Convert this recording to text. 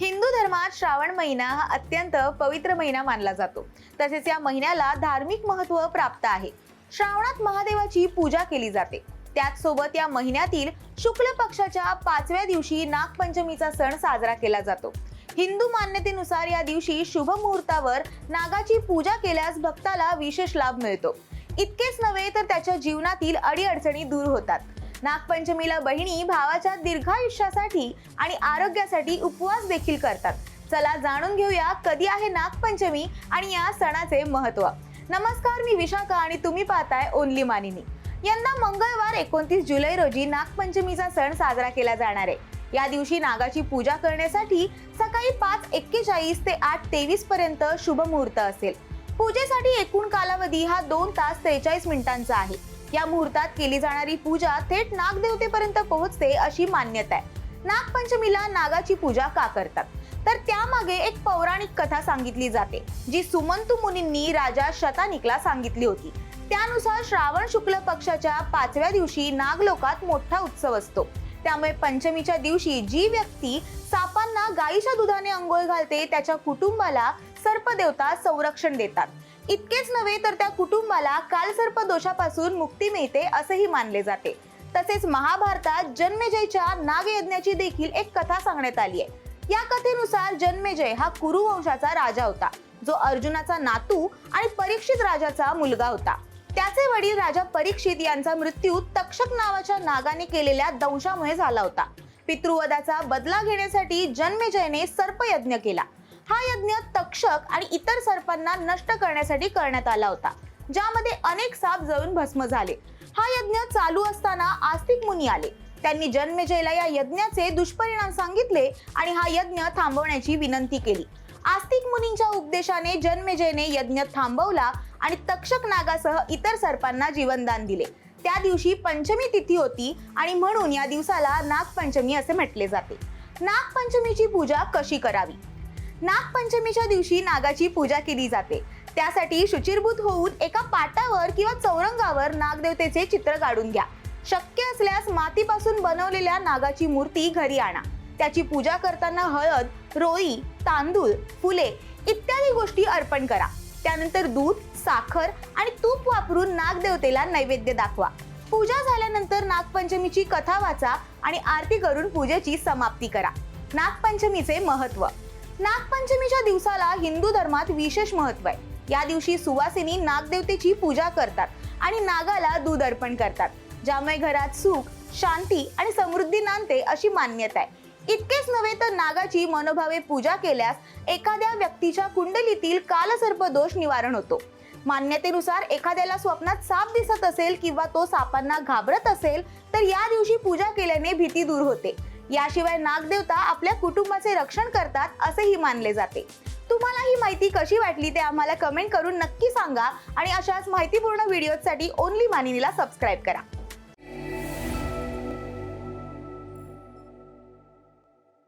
हिंदू धर्मात श्रावण महिना हा अत्यंत पवित्र महिना मानला जातो. तसेच या महिन्याला धार्मिक महत्त्व प्राप्त आहे. श्रावणात महादेवाची पूजा केली जाते. त्याच सोबत या महिन्यातील शुक्ल पक्षाच्या पाचव्या दिवशी नागपंचमीचा सण साजरा केला जातो. हिंदू मान्यतेनुसार या दिवशी शुभ मुहूर्तावर नागाची पूजा केल्यास भक्ताला विशेष लाभ मिळतो. इतकेच नव्हे तर त्याच्या जीवनातील अडीअडचणी दूर होतात. नागपंचमीला बहिणी भावाच्या दीर्घायुष्यासाठी आणि आरोग्यासाठी उपवास देखील करतात. चला जाणून घेऊया कधी आहे नागपंचमी आणि या सणाचे महत्त्व नमस्कार मी विशाखा आणि तुम्ही पाहताय ओनली मानिनी. यंदा मंगळवार एकोणतीस जुलै रोजी नागपंचमीचा सण साजरा केला जाणार आहे. या दिवशी नागाची पूजा करण्यासाठी सकाळी पाच एक्केचाळीस ते आठ तेवीस पर्यंत शुभ मुहूर्त असेल. पूजेसाठी एकूण कालावधी हा दोन तास त्रेचाळीस मिनिटांचा आहे. या मुहूर्तात केली जाणारी पूजा थेट नागदेवतेपर्यंत पोहोचते अशी मान्यता आहे. नागपंचमीला नागाची पूजा का करतात? तर त्यामागे एक पौराणिक कथा सांगितली जाते जी सुमंतू मुनींनी राजा शतानिकला सांगितली होती. त्यानुसार श्रावण शुक्ल पक्षाच्या पाचव्या दिवशी नागलोकात मोठा उत्सव असतो. त्यामुळे पंचमीच्या दिवशी जी व्यक्ती सापांना गायीच्या दुधाने अंघोळ घालते त्याच्या कुटुंबाला सर्पदेवता संरक्षण देतात. इतकेच नव्हे तर त्या कुटुंबाला कालसर्प दोषापासून मुक्ती मिळते असेही मानले जाते. तसेच महाभारतात जन्मेजयच्या नागयज्ञाची देखील एक कथा सांगण्यात आली आहे. या कथेनुसार जन्मेजय हा कुरुवंशाचा राजा होता. जो अर्जुनाचा नातू आणि परीक्षित राजाचा मुलगा होता. त्याचे वडील राजा परीक्षित यांचा मृत्यू तक्षक नावाच्या नागाने केलेल्या दंशामुळे झाला होता. पितृवदाचा बदला घेण्यासाठी जन्मेजयने सर्पयज्ञ केला. हा यज्ञ तक्षक आणि इतर सर्पांना नष्ट करण्यासाठी करण्यात आला होता ज्यामध्ये अनेक साप जळून भस्म झाले. हा यज्ञ चालू असताना आस्तिक मुनी आले. त्यांनी जन्मेजयला या यज्ञाचे दुष्परिणाम सांगितले आणि हा यज्ञ थांबवण्याची विनंती केली. आस्तिक मुनींच्या उपदेशाने जन्मेजयने यज्ञ थांबवला आणि तक्षक नागासह इतर सर्पांना जीवनदान दिले. त्या दिवशी पंचमी तिथी होती आणि म्हणून या दिवसाला नागपंचमी असे म्हटले जाते. नागपंचमीची पूजा कशी करावी? नागपंचमीच्या दिवशी नागाची पूजा केली जाते. त्यासाठी शुचिरभूत होऊन एका पाटावर किंवा चौरंगावर नागदेवतेचे चित्र काढून घ्या. शक्य असल्यास मातीपासून बनवलेल्या नागाची मूर्ती घरी आणा. त्याची पूजा करताना हळद रोई तांदूळ फुले इत्यादी गोष्टी अर्पण करा. त्यानंतर दूध साखर आणि तूप वापरून नागदेवतेला नैवेद्य दाखवा. पूजा झाल्यानंतर नागपंचमीची कथा वाचा आणि आरती करून पूजेची समाप्ती करा. नागपंचमीचे महत्त्व नागपंचमीच्या दिवसाला हिंदू धर्मात विशेष महत्त्व आहे. या दिवशी सुवासिनी नागदेवतेची पूजा करतात आणि नागाला दूध अर्पण करतात. ज्यामुळे घरात सुख शांती आणि समृद्धी नांदते अशी मान्यता आहे. इतकेच नव्हे तर नागाची मनोभावे पूजा केल्यास एखाद्या व्यक्तीच्या कुंडलीतील कालसर्प दोष निवारण होतो. मान्यतेनुसार एखाद्याला स्वप्नात साप दिसत असेल किंवा तो सापांना घाबरत असेल तर या दिवशी पूजा केल्याने भीती दूर होते. याशिवाय नागदेवता आपल्या कुटुंबाचे रक्षण करतात असेही मानले जाते. तुम्हाला ही माहिती कशी वाटली ते आम्हाला कमेंट करून नक्की सांगा आणि अशाच माहितीपूर्ण व्हिडिओसाठी ओनली मानिनीला सबस्क्राईब करा.